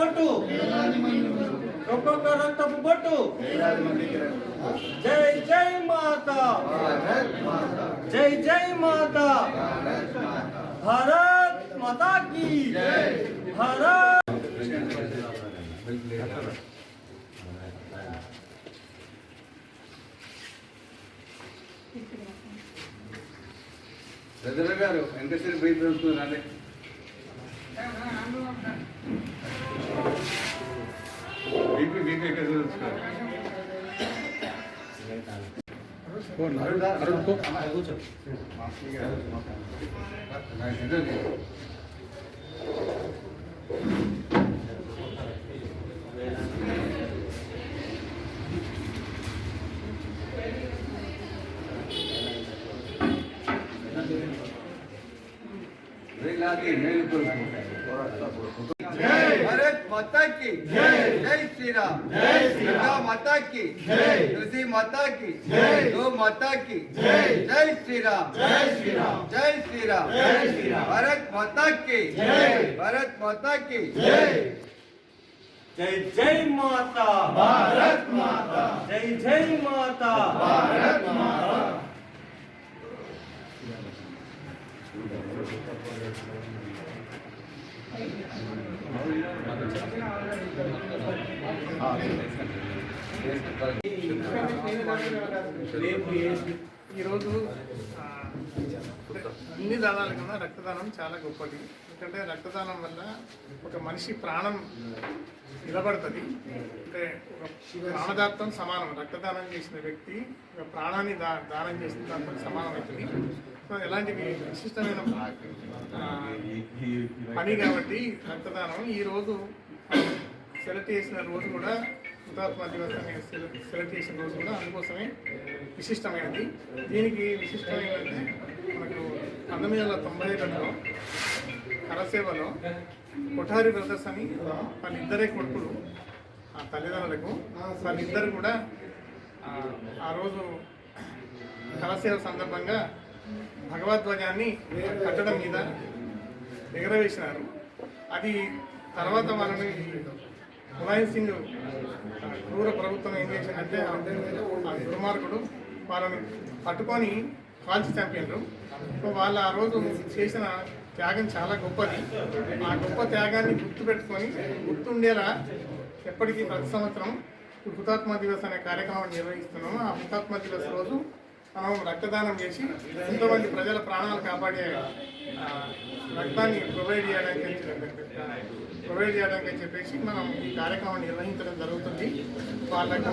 బొట్టు ఒక్కొక్క రక్తపు బొట్టు జై జై మాత. జై జై మాత. భారత్ మాతా కీ. భారత్. రజల గారు వెంకటేశ్వర బయట ಮೇಲ್ भारत माता की। जय श्री राम दुर्गा माता की। तुलसी माता की। गो माता की। जय श्री राम जय श्री राम जय श्री राम भारत माता की। भरत माता की। जय जय माता। भारत माता। जय जय माता। भारत माता। Thank you. ఈరోజు అన్ని దానాల కన్నా రక్తదానం చాలా గొప్పది. ఎందుకంటే రక్తదానం వల్ల ఒక మనిషి ప్రాణం నిలబడుతుంది. అంటే ఒక ప్రాణదాత్తం సమానం. రక్తదానం చేసిన వ్యక్తి ఒక ప్రాణాన్ని దా దానం చేసిన దాంతో సమానం అవుతుంది ఎలాంటి విశిష్టమైన పని కాబట్టి రక్తదానం. ఈ రోజు సెలెక్ట్ చేసిన రోజు కూడా హుతాత్మ దివస్ సెలెక్ట్ చేసిన రోజు కూడా అందుకోసమే విశిష్టమైనది. దీనికి విశిష్టమైనది మనకు పంతొమ్మిది వందల తొంభై రెండులో కరసేవలో కొఠారి బ్రదర్స్ అని వాళ్ళిద్దరే కొడుకులు ఆ తల్లిదండ్రులకు. వాళ్ళిద్దరు కూడా ఆ, ఆ రోజు కరసేవ సందర్భంగా భగవద్ధ్వజాన్ని కట్టడం మీద ఎగరవేసినారు. అది తర్వాత వాళ్ళని ములాయం సింగ్ క్రూర ప్రభుత్వం ఏం చేసిందంటే దుర్మార్గుడు వాళ్ళని పట్టుకొని కాల్చి చంపారు సో వాళ్ళు ఆ రోజు చేసిన త్యాగం చాలా గొప్పది. ఆ గొప్ప త్యాగాన్ని గుర్తుపెట్టుకొని గుర్తుండేలా ఎప్పటికీ ప్రతి సంవత్సరం హుతాత్మ దివస్ అనే కార్యక్రమాన్ని నిర్వహిస్తున్నాము. ఆ హుతాత్మ దివస్ రోజు మనం రక్తదానం చేసి ఎంతోమంది ప్రజల ప్రాణాలు కాపాడే రక్తాన్ని ప్రొవైడ్ చేయడానికి ప్రొవైడ్ చేయడానికి చెప్పేసి మనం ఈ కార్యక్రమాన్ని నిర్వహించడం జరుగుతుంది. వాళ్ళకు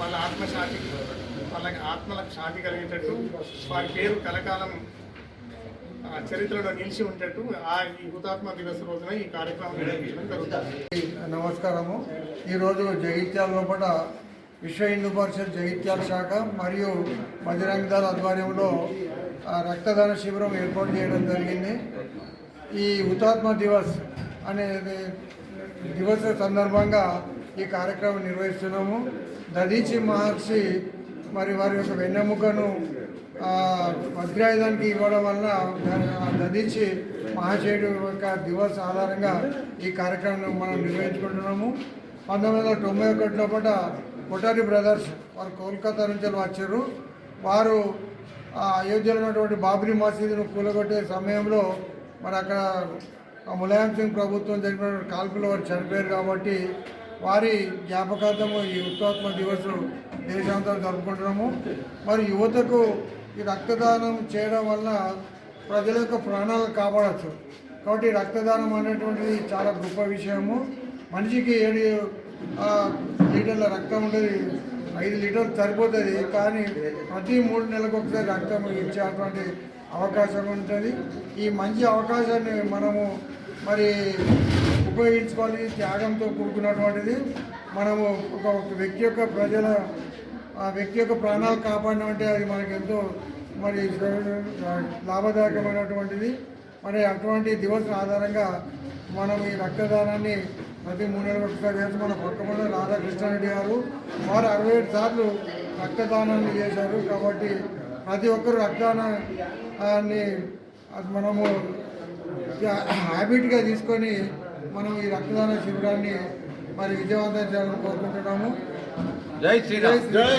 వాళ్ళ ఆత్మశాంతి వాళ్ళకి ఆత్మలకు శాంతి కలిగేటట్టు వారి పేరు కలకాలం ఆ, చరిత్రలో నిలిచి ఉండేట్టు ఆ ఈ హుతాత్మ దివస్ రోజున ఈ కార్యక్రమం నిర్వహించడం జరుగుతుంది. నమస్కారము. ఈరోజు జగిత్యాల లోపల విశ్వ హిందూ పరిషత్ జగిత్యాల శాఖ మరియు బజరంగ దళ ఆధ్వర్యంలో రక్తదాన శిబిరం ఏర్పాటు చేయడం జరిగింది. ఈ హుతాత్మ దివస్ అనేది దివస్ సందర్భంగా ఈ కార్యక్రమం నిర్వహిస్తున్నాము. దదీచి మహర్షి మరి వారి యొక్క వెన్నెముకను వజ్రాయుధానికి ఇవ్వడం వలన దదీచి మహాశయుడు యొక్క దివస్ ఆధారంగా ఈ కార్యక్రమం మనం నిర్వహించుకుంటున్నాము. పంతొమ్మిది వందల తొంభై ఒకటిలో పూట కొటారి బ్రదర్స్ వారు కోల్కతా నుంచి వచ్చారు. వారు ఆ అయోధ్యలో ఉన్నటువంటి బాబ్రీ మసీదును కూలగొట్టే సమయంలో మరి అక్కడ ములాయం సింగ్ ప్రభుత్వం జరిపిన కాల్పులు వారు చనిపోయారు కాబట్టి వారి జ్ఞాపకార్థము ఈ ఉత్తాత్మ దివస్ దేశాంతరం జరుపుకుంటున్నాము. మరి యువతకు ఈ రక్తదానం చేయడం వల్ల ప్రజల యొక్క ప్రాణాలు కాపాడచ్చు. కాబట్టి రక్తదానం అనేటువంటిది చాలా గొప్ప విషయము. మనిషికి ఏడు లీటర్ల రక్తం ఉంటుంది ఐదు లీటర్లు సరిపోతుంది కానీ ప్రతి మూడు నెలలకు ఒకసారి రక్తం ఇచ్చేటువంటి అవకాశం ఉంటుంది. ఈ మంచి అవకాశాన్ని మనము మరి ఉపయోగించుకోవాలి త్యాగంతో కూడుకున్నటువంటిది. మనము ఒక ఒక వ్యక్తి యొక్క ప్రజల ఆ వ్యక్తి యొక్క ప్రాణాలు కాపాడడం అంటే అది మనకి ఎంతో మరి లాభదాయకమైనటువంటిది. మరి అటువంటి దివసం ఆధారంగా మనం ఈ రక్తదానాన్ని ప్రతి మూడు నెలలకు ఒకసారి చేసి మన పక్కన రాధాకృష్ణారెడ్డి గారు వారు అరవై ఏడు సార్లు రక్తదానాన్ని చేశారు కాబట్టి ప్రతి ఒక్కరు రక్తదానాన్ని అది మనము హ్యాబిట్గా తీసుకొని మనం ఈ రక్తదాన శిబిరాన్ని మరి విజయవంతం చేయాలని కోరుకుంటున్నాము. జై శ్రీరామ్. జై